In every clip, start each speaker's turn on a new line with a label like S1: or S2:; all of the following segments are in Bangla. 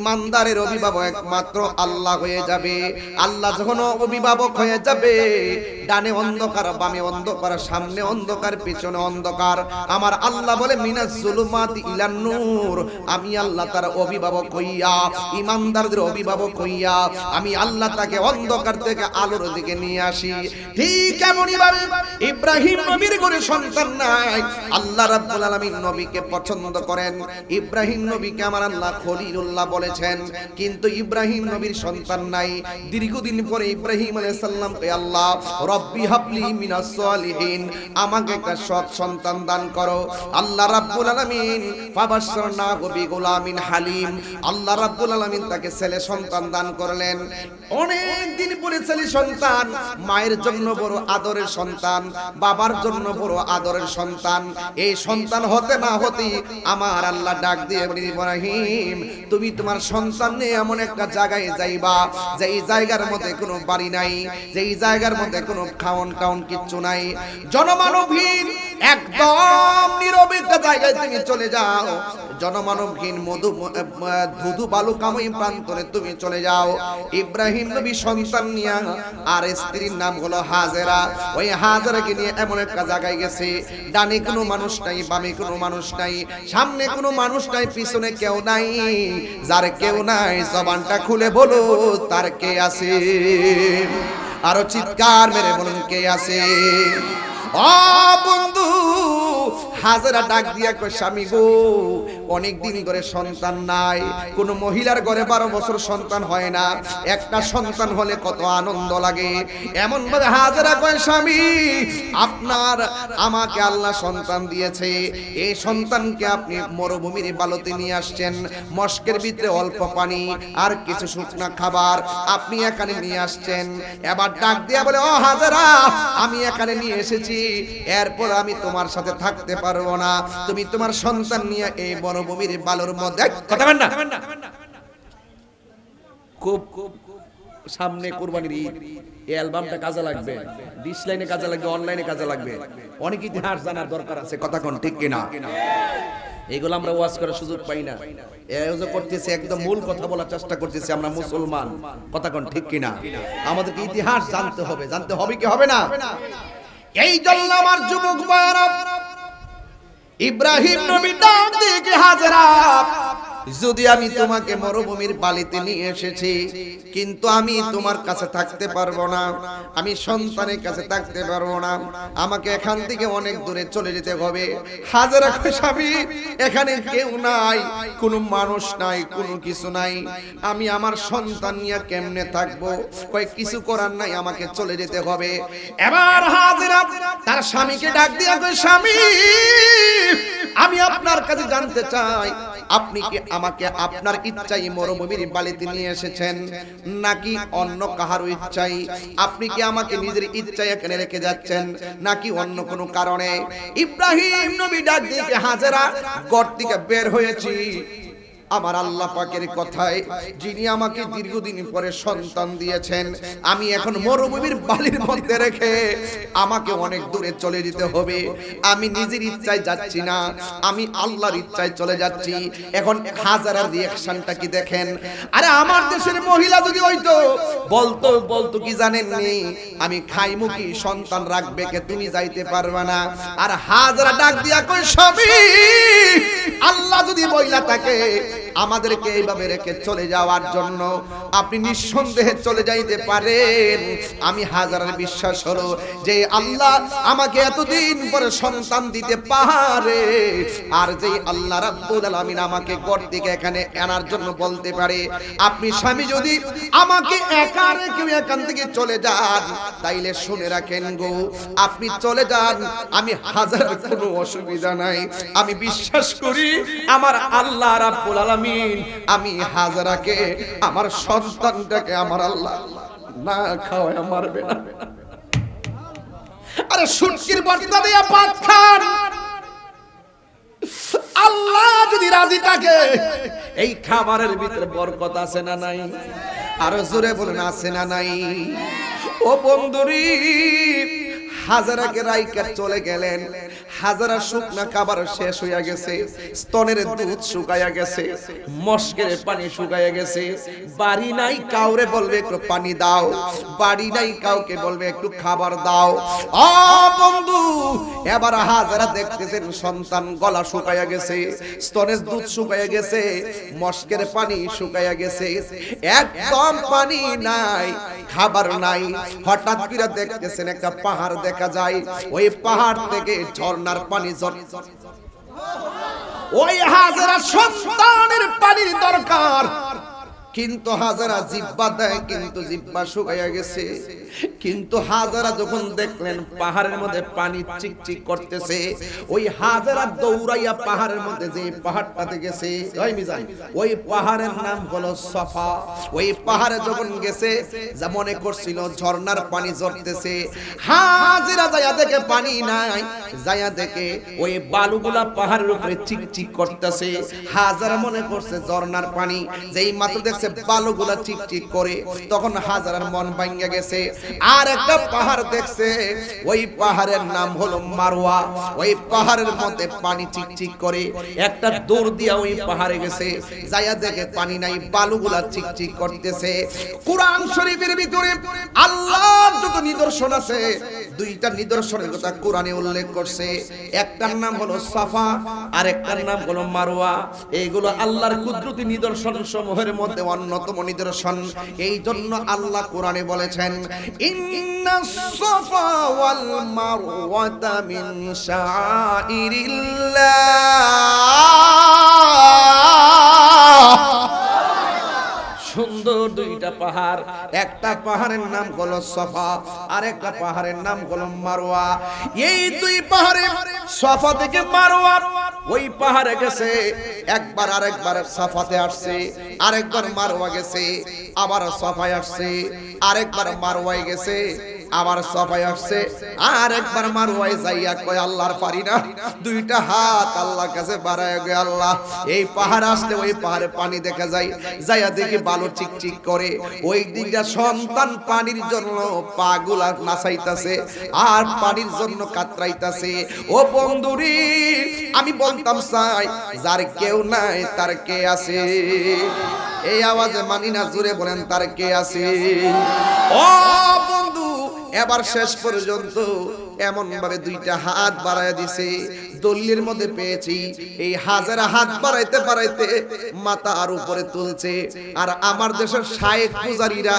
S1: ইমানদারের অভিভাবক একমাত্র আল্লাহ হয়ে যাবে। আল্লাহ যখন অভিভাবক হয়ে যাবে, ডানে অন্ধকার, বামে অন্ধকার, সামনে অন্ধকার, পিছনে অন্ধকার। আমার আল্লাহ বলে, মিনাজ জুলুমাত ইলান নূর। আমি আল্লাহ তার অভিভাবক হইয়া, ইমানদারদের অভিভাবক হইয়া, আমি আল্লাহ তাকে অন্ধকার থেকে আলোর দিকে নিয়ে আসি। ঠিক এমনই ভাবে ইব্রাহিম নবীর ঘরে সন্তান নাই। আল্লাহ রাব্বুল আলামিন নবীকে পছন্দ করেন। ইব্রাহিম নবীকে আমার আল্লাহ খলিলুল্লাহ বলেছেন, কিন্তু ইব্রাহিম নবীর সন্তান নাই। দীর্ঘদিন পরে ইব্রাহিম আলাইহিস সালামকে আল্লাহ, রব্বি হাবলি মিনাস সালিহিন, আমাকে একটা সৎ সন্তান দান করো। আল্লাহ রাব্বুল আলামিন, ফাবাশশারনাহু বিগুলামিন হালিম। আল্লাহ রাব্বুল আলামিন তাকে ছেলে সন্তান দান করলেন। অনেক দিন পরে ছেলে সন্তান, মায়ের জন্য বড় আদরের সন্তান, বাবার জন্য বড় আদরের সন্তান। এই সন্তান হতে না হতে আমার আল্লাহ ডাক দিয়ে ইব্রাহিম, তুমি তোমার সন্তান নিয়ে এমন একটা জায়গায় যাইবা, যেই জায়গার মধ্যে কোনো বাড়ি নাই, যেই জায়গার মধ্যে কোনো খাওন টাউন কিচ্ছু নাই। জনমানবহীন একদম নীরব একটা জায়গায় তুমি চলে যাও। জনমানবহীন মধু ধুধু বালু কামই প্রান্তরে তুমি চলে যাও। ইব্রাহিম নবী সন্তান নিয়া, আর স্ত্রীর নাম হলো হাজেরা। ওই হাজেরাকে নিয়ে এমন একটা জায়গায় গেছে। ডানে কোনো মানুষ নাই, বামে কোনো মানুষ নাই, সামনে কোনো মানুষ নাই, পিছনে কেউ নাই। যার কেউ নাই, জবানটা খুলে বলো, তার কে আছে? আরও চিৎকার মেরে বলুন, কে আছে? ও বন্ধু হাজারা ডাক দিয়া কই স্বামী গো, অনেক দিন ধরে সন্তান নাই। কোন মহিলার ঘরে বারো বছর সন্তান হয় না। একটা সন্তান হলে কত আনন্দ লাগে। এমন ভাবে হাজারা কয়, স্বামী, আপনার, আমাকে আল্লাহ সন্তান দিয়েছে। এই সন্তানকে আপনি মরুভূমির বালতে নিয়ে আসছেন। মস্কের ভিতরে অল্প পানি আর কিছু শুকনা খাবার আপনি এখানে নিয়ে আসছেন। এবার ডাক দিয়া বলে, ও হাজারা, আমি এখানে নিয়ে এসেছি। এরপর আমি তোমার সাথে থাকতে পারব না। তুমি তোমার সন্তান নিয়ে এই বনভূমির বালুর মধ্যে কথা না। খুব খুব সামনে কোরবানির ঈদ। এই অ্যালবামটা কাজে লাগবে। ডিস লাইনে কাজে লাগবে অনলাইনে কাজে লাগবে। অনেক ইতিহাস জানার দরকার আছে কথা কোন ঠিক কিনা? এগুলো আমরা ওয়াজ করার সুযোগ পাই না। আয়োজন করতেছে একদম মূল কথা বলার চেষ্টা করতেছি আমরা মুসলমান। কথা কোন ঠিক কিনা? আমাদেরকে ইতিহাস জানতে হবে। জানতে হবে কি হবে না? এই জন্য আমার যুবক ভাইয়েরা ইব্রাহিম নবী ডাক দিকে হাজরা যদি আমি তোমাকে মরুভূমির বালিতে নিয়ে এসেছি, কিন্তু আমি তোমার কাছে থাকতে পারব না, আমি সন্তানের কাছে থাকতে পারব না, আমাকে এখান থেকে অনেক দূরে চলে যেতে হবে। হাজারা স্বামী, এখানে কেউ নাই, কোনো মানুষ নাই, কোনো কিছু নাই। আমি আমার সন্তান নিয়ে কেমনে থাকব? কয়েক কিছু করার নাই, আমাকে চলে যেতে হবে। এবার হাজরা তার স্বামীকে ডাক দিয়া স্বামী, আমি আপনার কাছে জানতে চাই আপনি কি আমাকে আপনার ইচ্ছাই মরুভূমির বালিতে নিয়ে এসেছেন নাকি অন্য কাহারও ইচ্ছাই আপনি কি আমাকে নিজের ইচ্ছায় এখানে রেখে যাচ্ছেন নাকি অন্য কোনো কারণে? ইব্রাহিম নবী ডাক দিয়ে হাজারা গড় থেকে বের হয়েছি। আমার আল্লাহ পাকের কথায় যিনি আমাকে দীর্ঘদিন পরে সন্তান দিয়েছেন, আমি এখন মরুভূমির বালির মধ্যে রেখে আমাকে অনেক দূরে চলে যেতে হবে। আমি নিজের ইচ্ছায় যাচ্ছি না, আমি আল্লাহর ইচ্ছায় চলে যাচ্ছি। এখন হাজারার রিয়াকশনটা কি দেখেন? আরে আমার দেশের মহিলা যদি হইতো, বলতো বলতো কি জানেননি আমি খাইমু কি, সন্তান রাখবে কে, তুমি যাইতে পারবে না। আর হাজারা ডাক দিয়া কই সবই যদি বইলা থাকে আমাদেরকে এইভাবে রেখে চলে যাওয়ার জন্য আপনি নিঃসন্দেহে চলে যাইতে পারেন। আমি হাজারের বিশ্বাস হলো যে আল্লাহ আমাকে এতদিন পরে সন্তান দিতে পারে আর যে আল্লাহ রাব্বুল আলামিন আমাকে ঘর থেকে এখানে আনার জন্য বলতে পারে, আপনি স্বামী যদি আমাকে একা রেখে এখান থেকে চলে যান, তাইলে শুনে রাখেন গো, আপনি চলে যান, আমি হাজার কোনো অসুবিধা নাই। আমি বিশ্বাস করি আমার আল্লাহ রাব্বুল আলামিন আমি হাজারাকে, আমার সন্তানটাকে আমার আল্লাহ না খাওয়ায় মারবে না। আরে সুটকির বর্তা দিয়া পাত খান। আল্লাহ যদি রাজি থাকে, এই খাবারের ভিতরে বরকত আছে না নাই? আরও জোরে বলেন, আছে না নাই? ও বন্ধুরি, হাজারাকে রাইকা চলে গেলেন। হাজারা শুকনা খাবার শেষ হইয়া গেছে, স্তনের দুধ শুকাইয়া গেছে, মস্কের পানি শুকাইয়া গেছে। বাড়ি নাই কাউরে বলবে, একটু পানি দাও। বাড়ি নাই কাউকে বলবে, একটু খাবার দাও। ও বন্ধু, এবার হাজারা দেখতেছেন সন্তান গলা শুকাইয়া গেছে, স্তনের দুধ শুকাইয়া গেছে, মস্কের পানি শুকাইয়া গেছে। একদম পানি নাই, খাবার নাই। হঠাৎ করে দেখতেছেন একটা পাহাড় দেখা যায়। ওই পাহাড় থেকে ঝর্ণার পানি ওই হাজারা সন্তানের পানির দরকার। কিন্তু হাজারা জিব্বা দেয়, কিন্তু জিব্বা শুকাইয়া গেছে। কিন্তু হাজারা যখন দেখলেন পাহাড়ের মধ্যে পানি চিকচিক করতেছে, ওই হাজারা দৌড়াইয়া পাহাড়ের মধ্যে যে পাহাড়টাতে গেছে, ওই পাহাড়ের নাম হলো সফা। ওই পাহাড়ে যখন গেছে, যা মনে করছিল ঝর্ণার পানি ঝরতেছে, হাজিরা যায়া দেখে পানি নাই যায়া দেখে ওই বালুগুলা পাহাড়ের উপরে চিকচিক করতেছে। হাজারা মনে করছে ঝর্ণার পানি, যেই মাত্র দেখছে বালুগুলা চিকচিক করে। তখন হাজারার মন ভাঙ্গা গেছে। আর একটা পাহাড় দেখছে, ওই পাহাড়ের নাম হলো মারোয়া ওই পাহাড়ের মধ্যে পানি চিকচিক করে। একটা দৌড় দিয়া ওই পাহাড়ে গেছে। যাইয়া দেখে পানি নাই, বালুগুলা চিকচিক করতেছে। কোরআন শরীফের ভিতরে আল্লাহর যত নিদর্শন আছে, দুইটা নিদর্শনের কথা কোরআনে উল্লেখ করছে। একটার নাম হলো সাফা আর একটার নাম হলো মারোয়া এইগুলো আল্লাহর কুদরতি নিদর্শন সমূহের মধ্যে অন্যতম নিদর্শন। এই জন্য আল্লাহ কোরআনে বলেছেন ইন্না সুন্দর দুইটা পাহাড়। একটা পাহাড়ের নাম হলো সফা আর একটা পাহাড়ের নাম হলো মারোয়া এই দুই পাহাড়ে সফা থেকে মারোয়া ওই পাহাড়ে গেছে, একবার আরেকবার সাফাতে আসছে, আরেকবার মারোয়া গেছে, আবার সফায় আসছে, আরেকবার মারোয়ায় গেছে আবার সফায় আসছে। আর একবার মারোয়ায় যাইয়া কয়, আল্লাহর পারি না। দুইটা হাত আল্লাহর কাছে বাড়ায় গে আল্লাহ। এই পাহাড় আসলে ওই পাহাড়ে পানি দেখা যায়। যাইয়া দেখি বালু চিকচিক করে। ওই দিকটা সন্তান পানির জন্য পাগুলা নাচাইতাছে আর পানির জন্য কাতরাইতাছে। ও বন্ধুরি, আমি বলতাম চাই যার কেউ নাই, তার কে আছে? এই আওয়াজে মানি না জুড়ে বলেন, তার কে আছে? ও এবার শেষ পর্যন্ত এমন ভাবে দুইটা হাত বাড়ায় দিছে, দল্লির মধ্যে পেয়েছি, এই হাজারা হাত বাড়াইতে বাড়াইতে মাথা আর উপরে তুলছে। আর আমার দেশের শায়েক পূজারীরা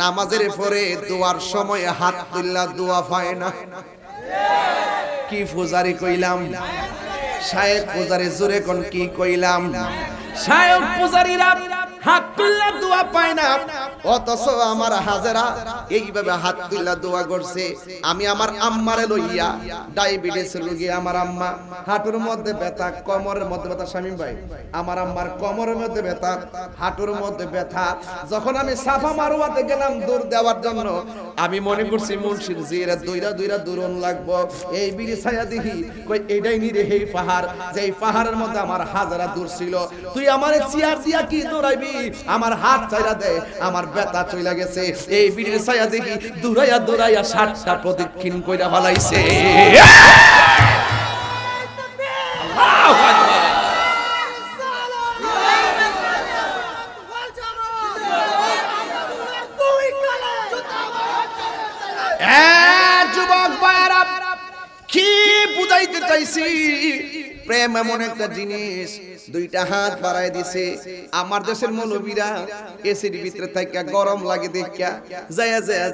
S1: নামাজের পরে দোয়ার সময় হাত তুললা দোয়া পায় না। কি পূজারি কইলাম? শায়েক পূজারি জোরে কোন কি কইলাম? শায়েক পূজারীরা হাত তুললা দোয়া পায় না। আমার হাজারা এইভাবে হাত দোয়া করছে। আমি আমার আম্মারে লইয়া ডায়াবেটিস রোগী আমার আম্মা। হাঁটুর মধ্যে ব্যথা মধ্যে ব্যথা স্বামী ভাই, আমার আম্মার মধ্যে ব্যথা, হাঁটুর মধ্যে ব্যথা। যখন আমি সাফা মারুয়াতে গেলাম দূর দেওয়ার জন্য, আমি মনে করছি, মুন্সির জিরা দুইরা দুইরা দূরন লাগবো। এই বিড়ি ছায়া দেখি, কই এটাই নিরে এই পাহাড়। যে এই পাহাড়ের মধ্যে আমার হাজারা দূর ছিল তুই আমার চেয়ার দিয়া কি দৌড়াইবি আমার হাত চাইরা দে, আমার ব্যথা চইলা গেছে। এই বিড়ির ছায়া দেখি দূরাইয়া দৌড়াইয়া ষাটটা প্রদক্ষিণ কইরা চাইছি? প্রেম এমন একটা জিনিস দুইটা হাত বাড়ায় দিছে। আমার দেশের মৌলবীরা এসির ভিতরে থাকা গরম লাগে দেখা যায়া যায়া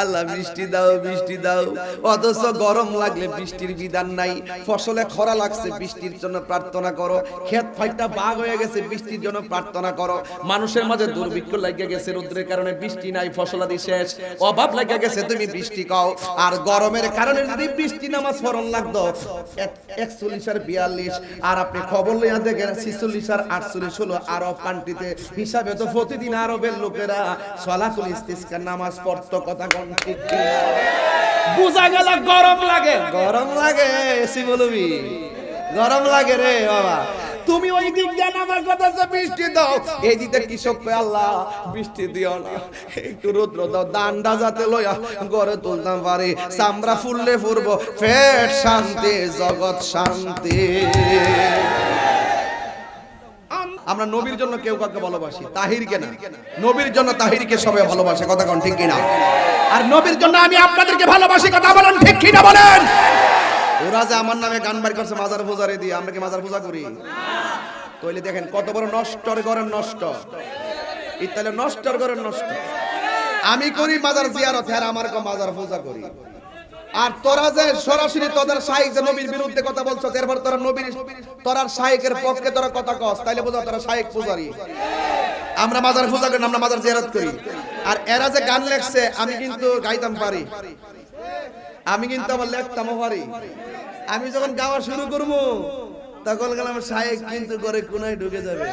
S1: আল্লাহ, বৃষ্টি দাও বৃষ্টি দাও। অথচ গরম লাগলে বৃষ্টির বিধান নাই। ফসলে খরা লাগছে, বৃষ্টির জন্য প্রার্থনা করো। ক্ষেত ফাইটা বাঘ হয়ে গেছে, বৃষ্টির জন্য প্রার্থনা করো। মানুষের মাঝে দুর্ভিক্ষ লাগিয়ে গেছে, রোদ্রের কারণে বৃষ্টি নাই ফসলাদি শেষ। অভাব লাগিয়ে গেছে, তুমি বৃষ্টি কও আর গরমের কারণে যদি বৃষ্টি নামাজ ফরন লাগতো একচল্লিশ আর বিয়াল্লিশ। আর আপনি খবর লইয়া দেখেন ছিচল্লিশ আর আটচল্লিশ হলো আরব কান্ট্রিতে হিসাবে তো প্রতিদিন আরবের লোকেরা সলাতুল ইস্তিস্কার নামাজ পড়তো কথা কোন ঠিক বুঝা গেল গরম লাগে। গরম লাগে এসি বলবি? গরম লাগে রে বাবা। তুমি ওই দিক দিয়ে নামাজ পড়তেছো বৃষ্টি দাও। এই দিকে কৃষক কয় আল্লাহ বৃষ্টি দিও না। একটু রৌদ্র দাও দান্ডা যাতে লইয়া গড়ে তুলতাম পারি। চামড়া ফুললে ফুরবো ফেট শান্তি জগৎ শান্তি। আমরা নবীর জন্য কেউ কাউকে ভালোবাসি, তাহিরকে না। নবীর জন্য তাহিরকে সবাই ভালোবাসে, কথা কোন ঠিক কিনা? আর নবীর জন্য আমি আপনাদেরকে ভালোবাসি, কথা বলেন ঠিক কিনা বলেন? ওরা যে আমার নামে গান বাড়ি করছে, মাজার পূজারে দিয়ে, আমরা কি মাজার পূজা করি? তইলে দেখেন, কত বড় নষ্টর ঘরের নষ্ট। ইতালে নষ্টর ঘরের নষ্ট। আমি করি মাজার জিয়ারত আর আমার কো মাজার পূজা করি। আর তোরা যে সরাসরি তোদের শাইক যে নবীর বিরুদ্ধে কথা বলছো, এরপর তোরা নবীর তোরার শাইকের পক্ষে তোরা কথা কস, তাইলে বোঝা তোরা শাইক পূজারি। আমরা মাজার পূজা করি, আমরা মাজার জিয়ারত করি। আর এরা যে গান লেখছে, আমি কিন্তু গাইতাম পারি। আমি কিন্তু আবার লেখতামও পারি। আমি যখন গাওয়া শুরু করব, তখন গেলাম শাইক কিন্তু করে কোনায় ঢুকে যাবে।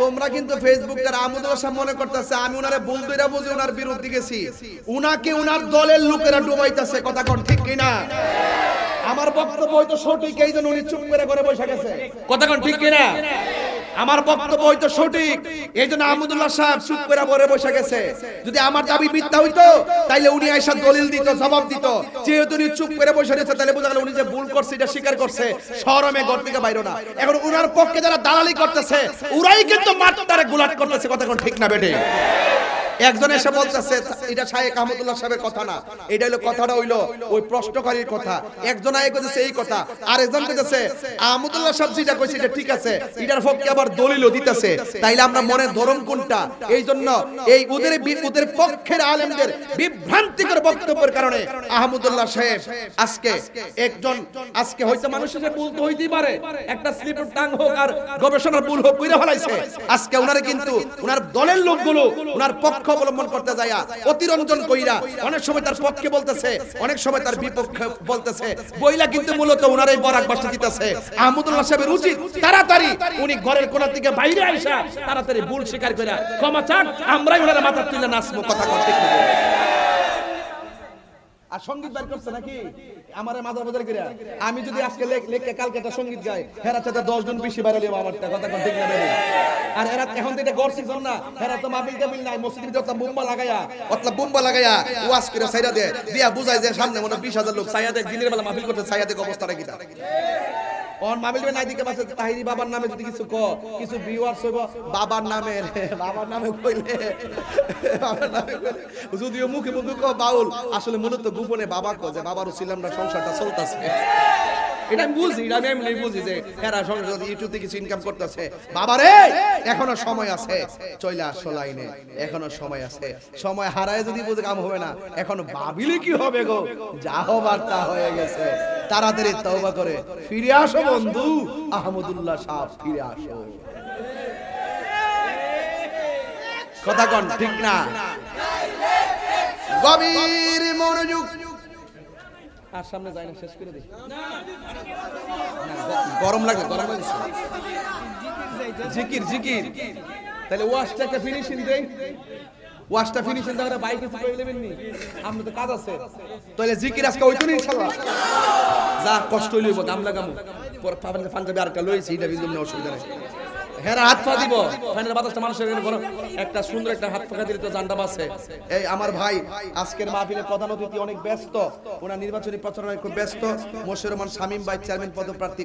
S1: তোমরা কিন্তু ফেসবুকের আমাদের সাহেব মনে করতেছে, আমি উনারে বন্ধুরা বুঝে উনার বিরুদ্ধে গেছি। উনাকে উনার দলের লোকেরা ডুবাইতেছে, কথা কোন ঠিক কিনা? আমার বক্তব্য হয়তো সঠিক এই জন্য উনি চুপ করে করে বসে গেছে। কথা কোন ঠিক কিনা? আমার বক্তব্য হয়তো সঠিক। এই জন্য আহমদুল্লাহ সাহেব চুপ করে বলে বসে গেছে। যদি আমার দাবি মিথ্যা হইতো, তাইলে উনি আইসা দলিল দিত, জবাব দিত। যেহেতু উনি চুপ করে বসে রয়েছে তাহলে বোঝা গেল উনি যে ভুল করছে, এটা স্বীকার করছে। শরমে ঘর থেকে বাইরো না। এখন উনার পক্ষে যারা দালালি করতেছে ওরাই কিন্তু মাত্রারে গুলাট করতেছে কথা ঠিক না বেটে একজন এসে বলতেছে, এটা শাহেক আহমদুল্লাহ সাহেবের কথা না। এটা হলো কথাটা হইল ওই প্রশ্নকারীর কথা। একজন আগে কইতেছে এই কথা। আর একজন কইতেছে আহমদুল্লাহ সাহেব যেটা কইছে এটা ঠিক আছে, এটার পক্ষে আবার দলিলও দিতেছে। তাইলে আমরা মনে ধরম কোনটা? এই জন্য এই ওদের ওদের পক্ষের আলেমদের বিভ্রান্তিকর বক্তব্যের কারণে আহমদুল্লাহ সাহেব আজকে একজন, আজকে হয়তো মানুষের ভুল তো হইতেই পারে। একটা স্লিপের টাং হোক আর গবেষণার ভুল হোক, কইরা ফেলাইছে। আজকে উনারে কিন্তু, উনার দলের লোকগুলো, উনার পক্ষ অবলম্বন করতে যায়া অতিরঞ্জন কইরা অনেক সময় তার পক্ষে বলতেছে, অনেক সময় তার বিপক্ষে বলতেছে। বইলা কিন্তু মূলত উনার এই বরাক বাসা দিতেছে। আহমদুল্লাহ সাহেবের উচিত, তাড়াতাড়ি উনি ঘরের কোণা থেকে বাইরে আইসা তাড়াতাড়ি ভুল স্বীকার করে ক্ষমা চান, আমরাই ওনার মাথা তুলে নাচবো, কথা করতে আর সংগীত বের করছে নাকি? আমার মাদার বাজার আমি যদি আজকে লেখ কালকে একটা সংগীত গাই হেরা চাতে দশ জন বেশি বাইরে লিবা আমারটা কথা কোন, ঠিক না আর এরা এখন তো গড় না। হেরা তো মাবিল টাবিল নাই, মসজিদে যত বোম্বা লাগায়া অর্থাৎ বোম্বা লাগায়া ওয়াজ করে সাইরা দে দিয়া বুঝাই যে সামনে মনে বিশ হাজার লোক সাইয়া দিনের বেলা মাহফিল করতে সাইয়া অবস্থা কি দিকে পাশে তাহিরি বাবার নামে যদি কিছু কিছু ভিউয়ার্স হইব, বাবার নামে বাবার নামে কইলে, বাবার নামে যদিও মুখে মুখে বাউল, আসলে গোপনে বাবা যে বাবার সংসারটা এটা আমি বুঝি, এটা আমি এমনি বুঝি যে এরা সংসার ইউটিউব থেকে কিছু ইনকাম করতেছে বাবা রে এখনও সময় আছে চলে আসো লাইনে, এখনও সময় আছে। সময় হারায় যদি বুঝে কাম হবে না, এখন ভাবিলে কি হবে গো? যা হবার তা হয়ে গেছে। তাড়াতাড়ি তওবা করে। ফিরে আসো বন্ধু। আহমদুল্লাহ সাহেব ফিরে আসো। কথা কন ঠিক না? গভীর মনোযোগ। আর সামনে যায় না শেষ করে দিই। গরম লাগে গরম লাগছে জিকির জিকির। তাহলে ওয়াশটা একটা ফিনিশিং দেই। ওয়াশটা ফিনিশিং দেওয়ার বাইক করে নেবেন নি। আমরা তো কাজ আছে। তাহলে জিকির আজকে ওইতো ইনশাআল্লাহ যা কষ্ট হইলইব দাম লাগামু। পাঞ্জাবি আরটা লইছি এটা বিন্দু অসুবিধা নেই। হাত পা দিব বাতাসটা মানুষের একটা সুন্দর একটা হাত দিলে তো এই আমার ভাই, আজকের মাহফিলের প্রধান অতিথি অনেক ব্যস্ত নির্বাচনী প্রচারণায় খুব ব্যস্ত। ভাই, চেয়ারম্যান, পদপ্রার্থী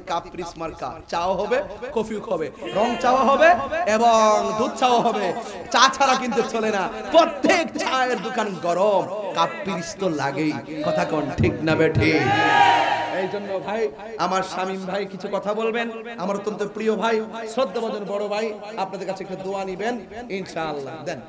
S1: মার্কা। চাও হবে রং চাওয়া হবে এবং দুধ চাওয়া হবে। চা ছাড়া কিন্তু চলে না। প্রত্যেক চায়ের দোকান গরম। কাপ প্রিস তো লাগেই। কথা কোন ঠিক না বেঠে আমার শামীম ভাই কিছু কথা বলবেন। আমার অত্যন্ত প্রিয় ভাই, শ্রদ্ধাভাজন বড় ভাই, আপনাদের কাছে একটু দোয়া নিবেন। ইনশাআল্লাহ, দেন।